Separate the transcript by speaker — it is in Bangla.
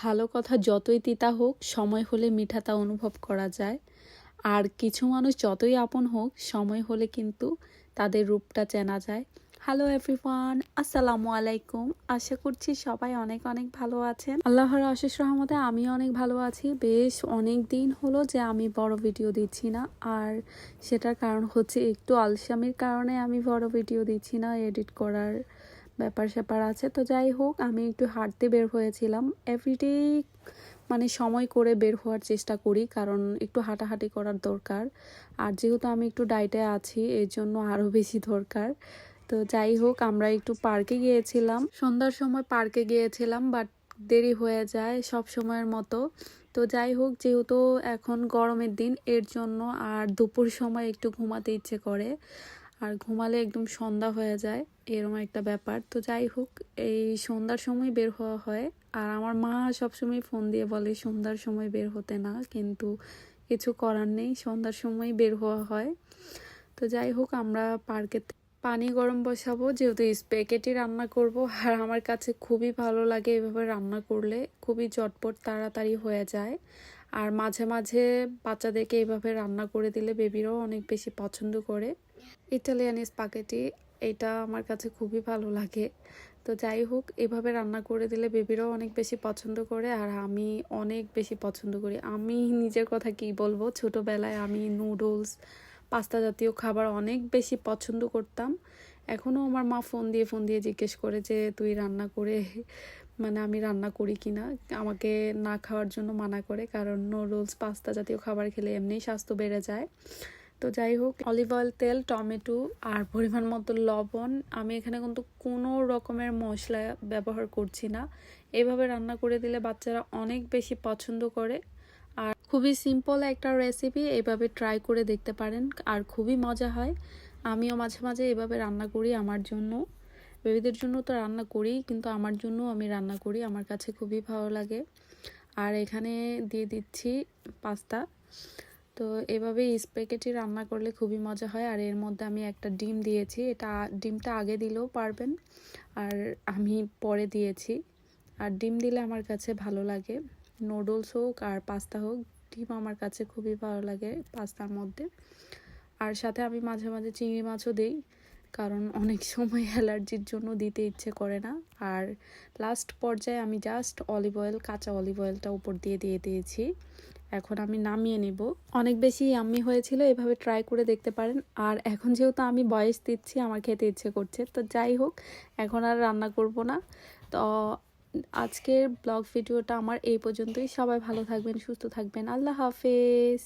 Speaker 1: ভালো কথা যতই তিতা হোক, সময় হলে মিঠাতা অনুভব করা যায়। আর কিছু মানুষ যতই আপন হোক, সময় হলে কিন্তু তাদের রূপটা চেনা যায়। হ্যালো এভরিওয়ান আসসালামু আলাইকুম। আশা করছি সবাই অনেক অনেক ভালো আছেন। আল্লাহর অশেষ রহমতে আমি অনেক ভালো আছি। বেশ অনেক দিন হলো যে আমি বড় ভিডিও দিচ্ছি না। আর সেটার কারণ হচ্ছে একটু আলসামির কারণে আমি বড় ভিডিও দিচ্ছি না এডিট করার ব্যাপার স্যাপার আছে। তো যাই হোক, আমি একটু হাঁটতে বের হয়েছিলাম। এভরিডে মানে সময় করে বের হওয়ার চেষ্টা করি, কারণ একটু হাঁটাহাঁটি করার দরকার। আর যেহেতু আমি একটু ডায়েটে আছি, এর জন্য আরও বেশি দরকার। তো যাই হোক, আমরা একটু পার্কে গিয়েছিলাম। সন্ধ্যার সময় পার্কে গিয়েছিলাম, বাট দেরি হয়ে যায় সব সময়ের মতো। তো যাই হোক, যেহেতু এখন গরমের দিন, এর জন্য আর দুপুর সময় একটু ঘুমাতে ইচ্ছে করে। আর ঘুমালে একদম সন্ধ্যা হয়ে যায় এরকম একটা ব্যাপার। তো যাই হোক, এই সন্ধ্যার সময় বের হওয়া হয়। আর আমার মা সবসময় ফোন দিয়ে বলে, সন্ধ্যার সময় বের হতে না। কিন্তু কিছু করার নেই, সন্ধ্যার সময় বের হওয়া হয়। তো যাই হোক, আমরা পার্কে পানি গরম বসাবো, যেহেতু স্প্যাগেটি রান্না করব। আর আমার কাছে খুবই ভালো লাগে এভাবে রান্না করলে, খুবই চটপট, তাড়াতাড়ি হয়ে যায়। আর মাঝে মাঝে বাচ্চাদেরকে এইভাবে রান্না করে দিলে বেবিরাও অনেক বেশি পছন্দ করে। ইটালিয়ান স্পাগেটি এটা আমার কাছে খুবই ভালো লাগে। তো যাই হোক, এভাবে রান্না করে দিলে বেবিরাও অনেক বেশি পছন্দ করে আর আমি অনেক বেশি পছন্দ করি। আমি নিজের কথা কি বলব? ছোটোবেলায় আমি নুডলস পাস্তা জাতীয় খাবার অনেক বেশি পছন্দ করতাম। এখনও আমার মা ফোন দিয়ে ফোন দিয়ে জিজ্ঞেস করে যে, তুই রান্না করে মানে আমি রান্না করি কি না আমাকে না খাওয়ার জন্য মানা করে, কারণ নুডলস পাস্তা জাতীয় খাবার খেলে এমনিই স্বাস্থ্য বেড়ে যায়। তো যাই হোক অলিভ অয়েল তেল, টমেটো আর পরিমাণ মতো লবণ, আমি এখানে কিন্তু কোনো রকমের মশলা ব্যবহার করছি না। এভাবে রান্না করে দিলে বাচ্চারা অনেক বেশি পছন্দ করে। আর খুবই সিম্পল একটা রেসিপি এভাবে ট্রাই করে দেখতে পারেন, আর খুবই মজা হয়। আমিও মাঝে মাঝে এভাবে রান্না করি আমার জন্য। বেবিদের জন্য তো রান্না করি কিন্তু আমার জন্য আমি রান্না করি, আমার কাছে খুবই ভালো লাগে। আর এখানে দিয়ে দিচ্ছি পাস্তা। তো এভাবে স্প্যাগেটি রান্না করলে খুবই মজা হয়, আর এর মধ্যে আমি একটা ডিম দিয়েছি। এটা ডিমটা আগে দিলেও পারবেন, আর আমি পরে দিয়েছি। আর ডিম দিলে আমার কাছে ভালো লাগে। নুডলস হোক আর পাস্তা হোক, ডিম আমার কাছে খুবই ভালো লাগে পাস্তার মধ্যে। আর সাথে আমি মাঝে মাঝে চিংড়ি মাছও দিই। কারণ অনেক সময় অ্যালার্জির জন্য দিতে ইচ্ছে করে না। আর লাস্ট পর্যায়ে আমি জাস্ট অলিভ অয়েল কাঁচা অলিভ অয়েলটা উপর দিয়ে দিয়ে দিয়েছি। এখন আমি নামিয়ে নেব। অনেক বেশি আমি হয়েছিল, এভাবে ট্রাই করে দেখতে পারেন। আর এখন যেহেতু আমি বয়স দিচ্ছি, আমার খেতে ইচ্ছে করছে। তো যাই হোক, এখন আর রান্না করব না। তো আজকের ব্লগ ভিডিওটা আমার এই পর্যন্তই। সবাই ভালো থাকবেন, সুস্থ থাকবেন। আল্লাহ হাফেজ।